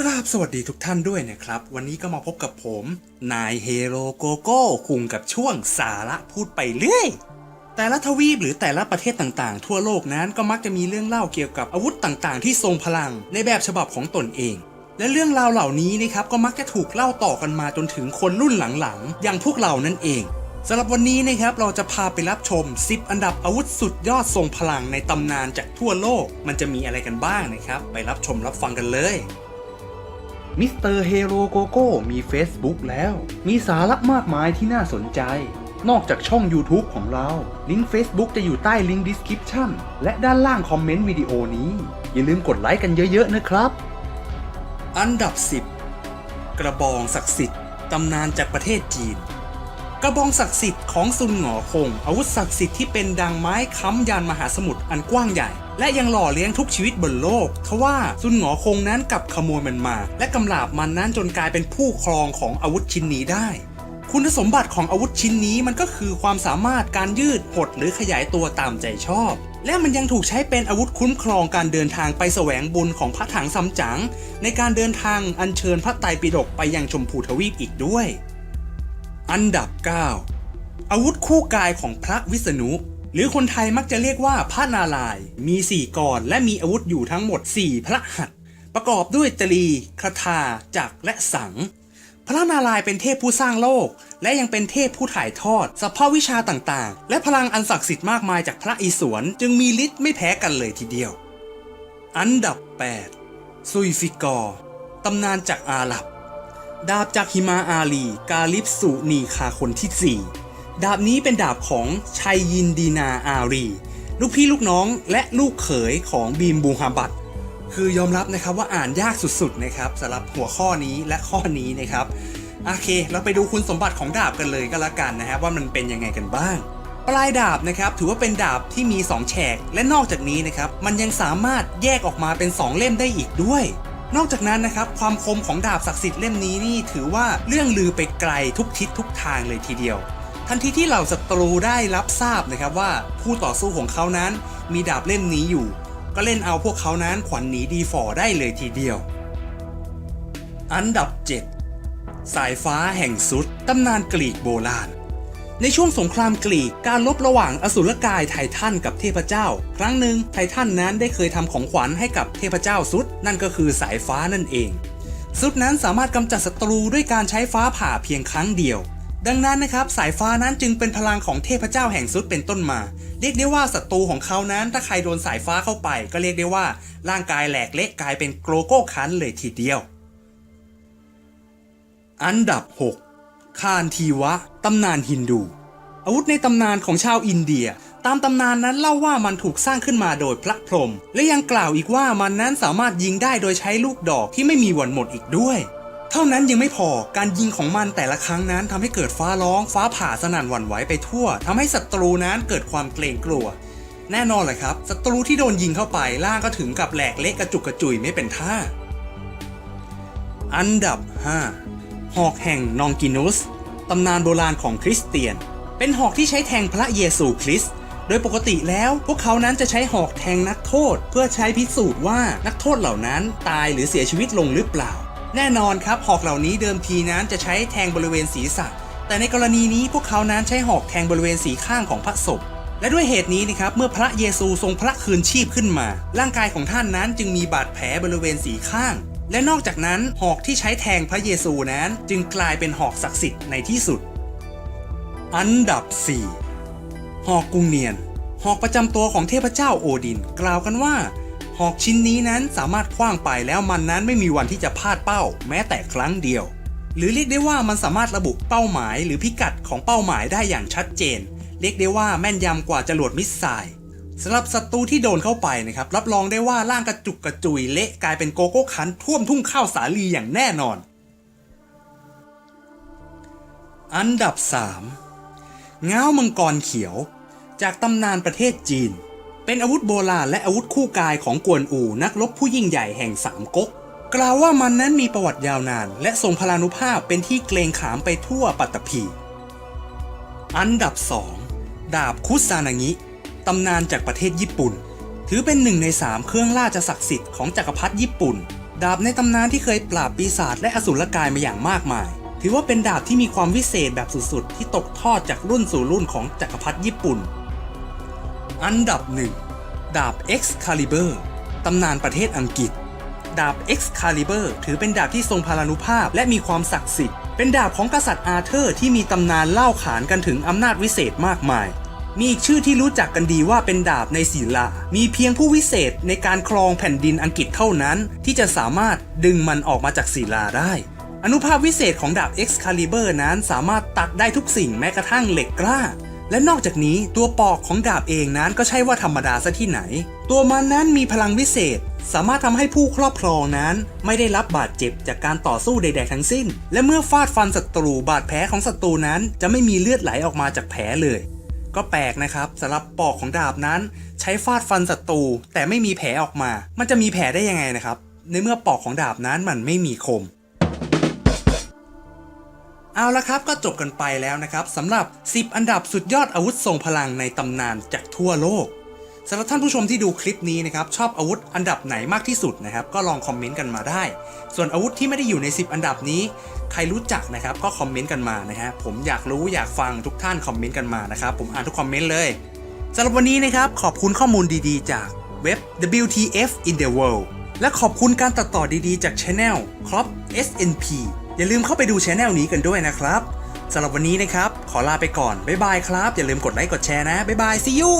กราบสวัสดีทุกท่านด้วยนะครับ วันนี้ก็มาพบกับผม นายเฮโรโกโก้คุงกับช่วงสาระพูดไปเรื่อย แต่ละทวีปหรือแต่ละประเทศต่างๆ ทั่วโลกนั้นก็มักจะมีเรื่องเล่าเกี่ยวกับอาวุธต่างๆ ที่ทรงพลังในแบบฉบับของตนเอง และเรื่องราวเหล่านี้นะครับก็มักจะถูกเล่าต่อกันมาจนถึงคนรุ่นหลังๆ อย่างพวกเรานั่นเองสำหรับวันนี้นะครับเราจะพาไปรับชม 10 อันดับอาวุธสุดยอดทรงพลังในตำนานจากทั่วโลก มันจะมีอะไรกันบ้างนะครับ ไปรับชมรับฟังกันเลย มิสเตอร์เฮโรโกโก้มี Facebook แล้ว มีสาระมากมายที่น่าสนใจ นอกจากช่อง YouTube ของเรา ลิงก์ Facebook จะอยู่ใต้ลิงก์ Description และด้านล่างคอมเมนต์วิดีโอนี้ อย่าลืมกดไลค์กันเยอะๆนะครับ อันดับ 10 กระบองศักดิ์สิทธิ์ตำนานจากประเทศจีน กระบองศักดิ์สิทธิ์ของซุนหงอคง อาวุธศักดิ์สิทธิ์ที่เป็นดังไม้ค้ำยานมหาสมุทรอันกว้างใหญ่ และยังหล่อเลี้ยงทุกชีวิตบนโลกทว่าซุนหงอคงนั้นกลับขโมยมันมา และกำลาบมันนั้นจนกลายเป็นผู้ครองของอาวุธชิ้นนี้ได้ คุณสมบัติของอาวุธชิ้นนี้มันก็คือความสามารถการยืดหดหรือขยายตัวตามใจชอบ และมันยังถูกใช้เป็นอาวุธคุ้มครองการเดินทางไปแสวงบุญของพระถังซัมจั๋งในการเดินทางอัญเชิญพระไตรปิฎกไปยังชมพูทวีปอีกด้วย อันดับ 9 อาวุธคู่กายของพระวิษณุ หรือคนไทยมักจะเรียกว่าพระนารายณ์มี 4กรและมีอาวุธอยู่ทั้งหมด 4 พระหัตถ์ประกอบด้วยตรีคาถาจักรและสัง พระนารายณ์เป็นเทพผู้สร้างโลก และยังเป็นเทพผู้ถ่ายทอดสภาพวิชาต่างๆ และพลังอันศักดิ์สิทธิ์มากมายจากพระอิศวรจึงมีฤทธิ์ไม่แพ้กันเลยทีเดียว อันดับ 8 ซุยฟิกอร์ตำนานจากอาหรับ ดาบจากฮิมาอาลี กาลิปสุนีคาคนที่ 4 ดาบนี้เป็นดาบของชัยยินดีนาอารี ลูกพี่ลูกน้องและลูกเขยของบีมบูฮาบัตคือยอมรับนะครับว่าอ่านยากสุดๆนะครับสำหรับหัวข้อนี้และข้อนี้นะครับ โอเค เราไปดูคุณสมบัติของดาบกันเลยก็แล้วกันนะครับว่ามันเป็นยังไงกันบ้าง ปลายดาบนะครับถือว่าเป็นดาบที่มี 2 แฉก และนอกจากนี้นะครับมันยังสามารถแยกออกมาเป็น 2 เล่มได้อีกด้วย นอกจากนั้นนะครับความคมของดาบศักดิ์สิทธิ์เล่มนี้นี่ถือว่าเรื่องลือไปไกลทุกทิศทุกทางเลยทีเดียว ทันทีที่เหล่าศัตรูได้รับทราบนะครับว่าผู้ต่อสู้ของเขานั้นมีดาบเล่มนี้อยู่ ก็เล่นเอาพวกเขานั้นขวัญหนีดีฝ่อได้เลยทีเดียว อันดับ 7 สายฟ้าแห่งสุดตำนานกรีกโบราณ ในช่วงสงครามกรีกการลบระหว่างอสุรกายไททันกับเทพเจ้า ครั้งหนึ่งไททันนั้นได้เคยทำของขวัญให้กับเทพเจ้าซุดนั่นก็คือสายฟ้านั่นเอง ซุดนั้นสามารถกำจัดศัตรูด้วยการใช้ฟ้าผ่าเพียงครั้งเดียว ดังนั้นนะครับสายฟ้านั้นจึงเป็นพลังของเทพเจ้าแห่งซุดเป็นต้นมา เรียกได้ว่าศัตรูของเขานั้นถ้าใครโดนสายฟ้าเข้าไป ก็เรียกได้ว่าร่างกายแหลกเละกลายเป็นโกลโก้คันเลยทีเดียว อันดับ 6 คานทีวะ ตำนานฮินดู อาวุธในตำนานของชาวอินเดีย ตามตำนานนั้นเล่าว่ามันถูกสร้างขึ้นมาโดยพระพรหมและยังกล่าวอีกว่ามันนั้นสามารถยิงได้โดยใช้ลูกดอกที่ไม่มีวันหมดอีกด้วย เท่านั้นยังไม่พอการยิงของมันแต่ละครั้งนั้นทำให้เกิดฟ้าร้องฟ้าผ่าสนั่นหวั่นไหวไปทั่วทำให้ศัตรูนั้นเกิดความเกรงกลัว แน่นอนเลยครับศัตรูที่โดนยิงเข้าไปล่างก็ถึงกับแหลกเละกระจุกกระจุยไม่เป็นท่าอันดับ 5 หอกแห่งนองกินุสตำนานโบราณของคริสเตียน เป็นหอกที่ใช้แทงพระเยซูคริสต์โดยปกติแล้วพวกเขานั้นจะใช้หอกแทงนักโทษ เพื่อใช้พิสูจน์ว่านักโทษเหล่านั้นตายหรือเสียชีวิตลงหรือเปล่า แน่นอนครับหอกเหล่านี้เดิมทีนั้นจะใช้แทงบริเวณศีรษะ แต่ในกรณีนี้พวกเขานั้นใช้หอกแทงบริเวณสีข้างของพระศพและด้วยเหตุนี้นะครับเมื่อพระเยซูทรงพระคืนชีพขึ้นมา ร่างกายของท่านนั้นจึงมีบาดแผลบริเวณสีข้าง และนอกจากนั้นหอกที่ใช้แทงพระเยซูนั้น จึงกลายเป็นหอกศักดิ์สิทธิ์ในที่สุด อันดับ 4 หอกกุงเนียน หอกประจำตัวของเทพเจ้าโอดิน กล่าวกันว่า หอกชิ้นนี้นั้นสามารถคว้างไปแล้วมันนั้นไม่มีวันที่จะพลาดเป้า แม้แต่ครั้งเดียว หรือเรียกได้ว่ามันสามารถระบุเป้าหมายหรือพิกัดของเป้าหมายได้อย่างชัดเจน เรียกได้ว่าแม่นยำกว่าจรวดมิสไซล์ สำหรับศัตรูที่โดนเข้าไปนะครับรับรองได้ว่าร่างกระจุกกระจุยเละกลายเป็นโกโก้คันท่วมทุ่งข้าวสาลีอย่างแน่นอน อันดับ3ง้ามังกรเขียว จากตำนานประเทศจีน เป็นอาวุธโบราณและอาวุธคู่กายของกวนอูนักรบผู้ยิ่งใหญ่แห่งสามก๊กกล่าวว่ามันนั้นมีประวัติยาวนาน และทรงพลานุภาพเป็นที่เกรงขามไปทั่วปัตตภีอันดับ 2 ดาบคุซานางิ ตำนานจากประเทศญี่ปุ่น ถือเป็นหนึ่งในสามเครื่องราชศักดิ์สิทธิ์ของจักรพรรดิญี่ปุ่น ดาบในตำนานที่เคยปราบปีศาจและอสูรกายมาอย่างมากมาย ถือว่าเป็นดาบที่มีความวิเศษแบบสุดๆ ที่ตกทอดจากรุ่นสู่รุ่นของจักรพรรดิญี่ปุ่น อันดับ1ดาบ Excalibur ตำนานประเทศอังกฤษ ดาบ Excalibur ถือเป็นดาบที่ทรงพลานุภาพและมีความศักดิ์สิทธิ์ เป็นดาบของกษัตริย์อาเธอร์ที่มีตำนานเล่าขานกันถึงอำนาจวิเศษมากมาย มีอีกชื่อที่รู้จักกันดีว่าเป็นดาบในศิลา มีเพียงผู้วิเศษในการครองแผ่นดินอังกฤษเท่านั้น ที่จะสามารถดึงมันออกมาจากศิลาได้ อนุภาพวิเศษของดาบ Excalibur นั้นสามารถตัดได้ทุกสิ่งแม้กระทั่งเหล็กกล้า และนอกจากนี้ตัวปอกของดาบเองนั้นก็ใช่ว่าธรรมดาซะที่ไหน ตัวมันนั้นมีพลังวิเศษ สามารถทำให้ผู้ครอบครองนั้น ไม่ได้รับบาดเจ็บจากการต่อสู้ใด ๆ ทั้งสิ้น และเมื่อฟาดฟันศัตรูบาดแผลของศัตรูนั้นจะไม่มีเลือดไหลออกมาจากแผลเลย ก็แปลกนะครับสำหรับปอกของดาบนั้น ใช้ฟาดฟันศัตรูแต่ไม่มีแผลออกมา มันจะมีแผลได้ยังไงนะครับ ในเมื่อปอกของดาบนั้นมันไม่มีคม เอาละครับก็จบกันไปแล้วนะครับสำหรับ 10 อันดับสุดยอดอาวุธทรงพลังในตำนานจากทั่วโลก สำหรับท่านผู้ชมที่ดูคลิปนี้นะครับชอบอาวุธอันดับไหนมากที่สุดนะครับก็ลองคอมเมนต์กันมาได้ ส่วนอาวุธที่ไม่ได้อยู่ใน 10 อันดับนี้ ใครรู้จักนะครับก็คอมเมนต์กันมานะฮะผมอยากรู้อยากฟังทุกท่านคอมเมนต์กันมานะครับผมอ่านทุกคอมเมนต์เลยสำหรับวันนี้นะครับขอบคุณข้อมูลดีๆ จากเว็บ WTF in the World และขอบคุณการตัดต่อดีๆ จาก Channel Crop SNP อย่าลืมเข้าไปดูช anel นี้กันด้วยนะครับสำหรับวันนี้นะครับ ขอลาไปก่อน บ๊ายบายครับ อย่าลืมกดไลค์กดแชร์นะ บ๊ายบาย see you